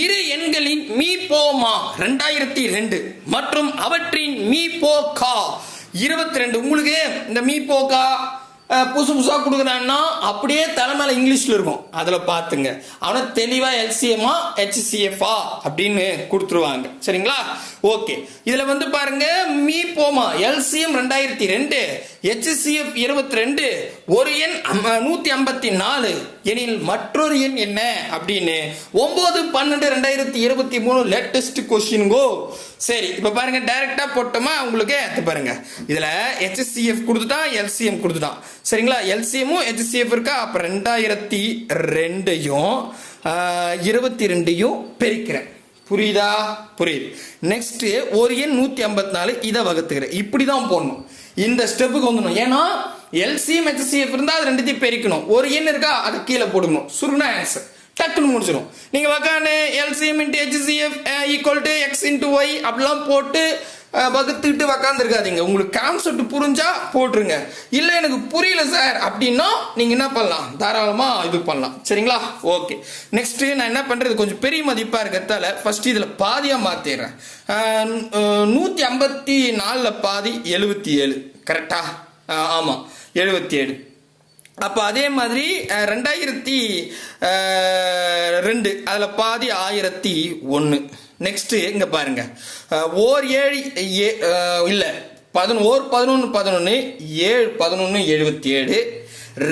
இரு எண்களின் மீ போமா ரெண்டாயிரத்தி ரெண்டு மற்றும் அவற்றின் மீ போ கா. இருபத்தி ரெண்டு உங்களுக்கு இந்த மீ போ கா புதுசு புதுசாக கொடுக்குறான்னா அப்படியே தலைமையில் இங்கிலீஷில் இருக்கும். அதில் பார்த்துங்க ஆனால் தெளிவாக எல்சிஎம்மா ஹெச்சிஎஃப்ஆ அப்படின்னு கொடுத்துருவாங்க. சரிங்களா? ஓகே. இதில் வந்து பாருங்க மீ போமா எல்சிஎம் ரெண்டாயிரத்தி ரெண்டு ஹெச்சிஎஃப் இருபத்தி ரெண்டு ஒரு எண் நூற்றி ஐம்பத்தி நாலு எனில் மற்றொரு எண் என்ன? அப்படின்னு. ஒன்பது பன்னெண்டு ரெண்டாயிரத்தி இருபத்தி மூணு லேட்டஸ்ட் கொஸ்டின்கோ சரி இப்போ பாருங்க டைரக்டா போட்டோமா? உங்களுக்கு இது பாருங்க. இதுல ஹெச்சிசிஎஃப் கொடுத்துட்டான் எல்சிஎம் கொடுத்துட்டான். சரிங்களா? எல்சிஎம்மும் ஹெச்சிசிஎஃப் இருக்கா? அப்ப ரெண்டாயிரத்தி ரெண்டையும் இருபத்தி ரெண்டையும் பெருக்கிறேன். புரியுதா? புரியுது. நெக்ஸ்ட் ஒரு எண் நூத்தி ஐம்பத்தி நாலு இதை வகுத்துக்கிறேன். இப்படி தான் போடணும். இந்த ஸ்டெப்புக்கு வந்துடணும். ஏன்னா எல்சிஎம் ஹெச்சிஎஃப் இருந்தால் அது ரெண்டுத்தையும் பெருக்கணும். ஒரு எண் இருக்கா அதை கீழே போடணும் சுருனா ஆன்சர் டக்குன்னு முடிச்சிடும் நீங்கள் உக்காந்து LCM into HCF equal to X into Y அப்படிலாம் போட்டு வகுத்துக்கிட்டு உக்காந்துருக்காதீங்க. உங்களுக்கு கான்செப்ட் புரிஞ்சா போட்டுருங்க. இல்லை எனக்கு புரியல சார் அப்படின்னா நீங்கள் என்ன பண்ணலாம்? தாராளமாக இது பண்ணலாம். சரிங்களா? ஓகே. நெக்ஸ்ட்டு நான் என்ன பண்ணுறது கொஞ்சம் பெரிய மதிப்பாக இருக்கிறதால ஃபஸ்ட்டு இதில் பாதியாக மாற்றிடுறேன் நூற்றி ஐம்பத்தி நாலில் பாதி எழுபத்தி ஏழு. கரெக்டா ஆமாம் எழுபத்தி ஏழு. அப்போ அதே மாதிரி ரெண்டாயிரத்தி ரெண்டு. அதில் பாதி ஆயிரத்தி ஒன்று நெக்ஸ்ட்டு இங்கே பாருங்க. ஓர் ஏழு ஏ இல்லை பதினொன்று ஓர் பதினொன்று பதினொன்று ஏழு பதினொன்று எழுபத்தி ஏழு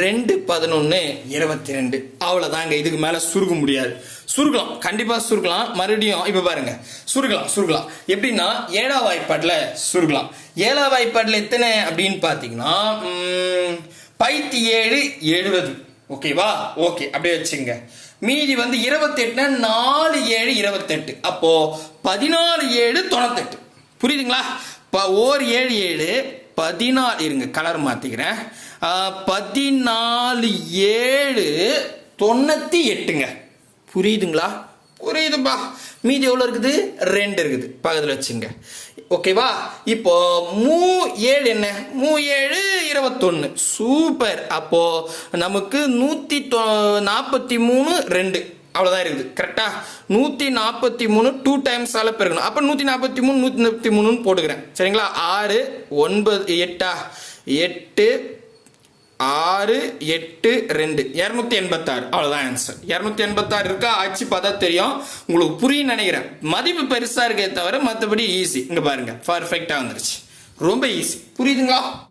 ரெண்டு பதினொன்று இருபத்தி ரெண்டு அவ்வளோதாங்க இதுக்கு மேலே சுருக்க முடியாது. சுருக்கலாம் கண்டிப்பாக சுருக்கலாம். மறுபடியும் இப்போ பாருங்க. சுருக்கலாம் சுருக்கலாம். எப்படின்னா ஏழாம் வாய்ப்பாட்டில் சுருக்கலாம். ஏழாம் வாய்ப்பாட்டில் எத்தனை அப்படின்னு பார்த்தீங்கன்னா பைத்தி ஏழு எழுபது ஓகேவா? ஓகே அப்படியே வச்சுங்க மீதி வந்து இருபத்தெட்டுனா நாலு ஏழு இருபத்தெட்டு. அப்போ பதினாலு ஏழு தொண்ணூத்தெட்டு. புரியுதுங்களா? இப்போ ஓர் ஏழு ஏழு பதினாலு இருங்க கலர் மாத்திக்கிறேன். பதினாலு ஏழு தொண்ணூத்தி எட்டுங்க. புரியுதுங்களா? புரியுதுப்பா மீதி எவ்வளோ இருக்குது? ரெண்டு இருக்குது. பக்கத்தில் வச்சுங்க. ஓகேவா? இப்போ மூ ஏழு என்ன? மூ ஏழு இருபத்தொன்று சூப்பர். அப்போ நமக்கு நூற்றி நாற்பத்தி மூணு ரெண்டு. அவ்வளோதான் இருக்குது. கரெக்டா நூற்றி நாற்பத்தி மூணு டூ டைம்ஸ் ஆல பெருக்கணும். அப்போ நூற்றி நாற்பத்தி மூணு நூற்றி நாற்பத்தி மூணுன்னு போட்டுக்கிறேன். சரிங்களா? ஆறு ஒன்பது எட்டா? எட்டு ஆறு எட்டு ரெண்டு. இரநூத்தி எண்பத்தாறு. அவ்வளோதான் ஆன்சர் இரநூத்தி எண்பத்தாறு இருக்கா? ஆச்சு பார்த்தா தெரியும். உங்களுக்கு புரியும் நினைக்கிறேன். மதிப்பு பெருசாக இருக்கே தவிர மற்றபடி ஈஸி இங்கே பாருங்கள் பர்ஃபெக்டாக வந்துருச்சு. ரொம்ப ஈஸி புரியுதுங்களா?